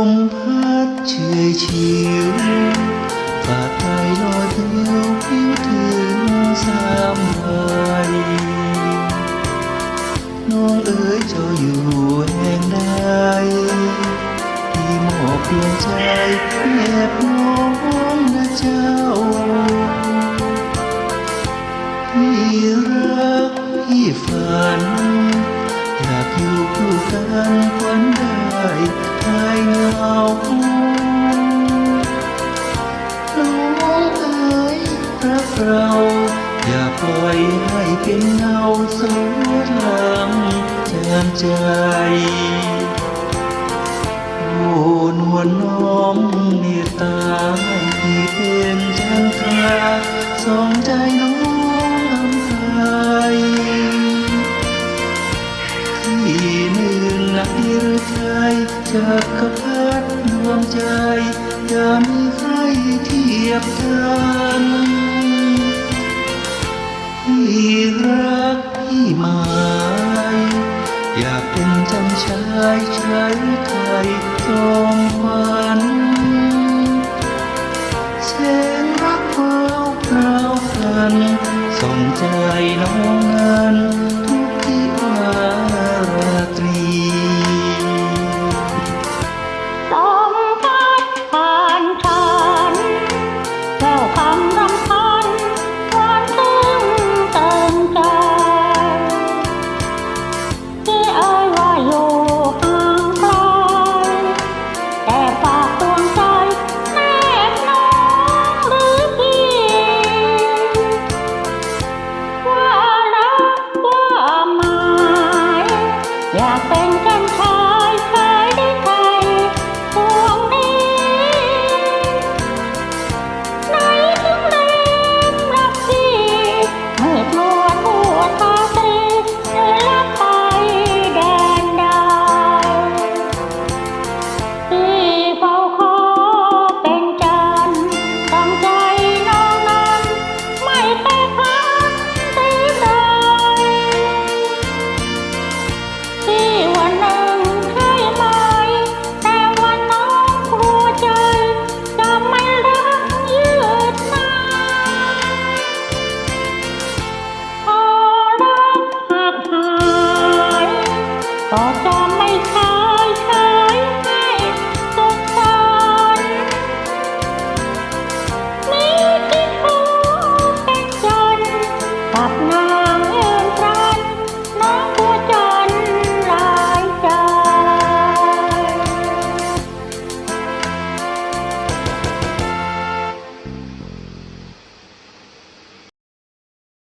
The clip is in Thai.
hôm hát trời chiều và tay lo theo yêu thương xa vời non ơi cho dù hẹn đây thì một đường trai đẹp ngon đã trao. Yêu ra hi phần là yêu của căn quán đời เราอย่าปล่อยให้เป็นเงาสวดหลังแทนใจโอนวลน้อมเมตตาให้พี่เป็นจันทราสองใจน้องอำไพที่หนึ่งนักหรือไทยจากกพัดดวงใจอย่ามีใครเทียบกัน ที่รักที่หมายอยากเป็นจำชายชายไทยจอมควัน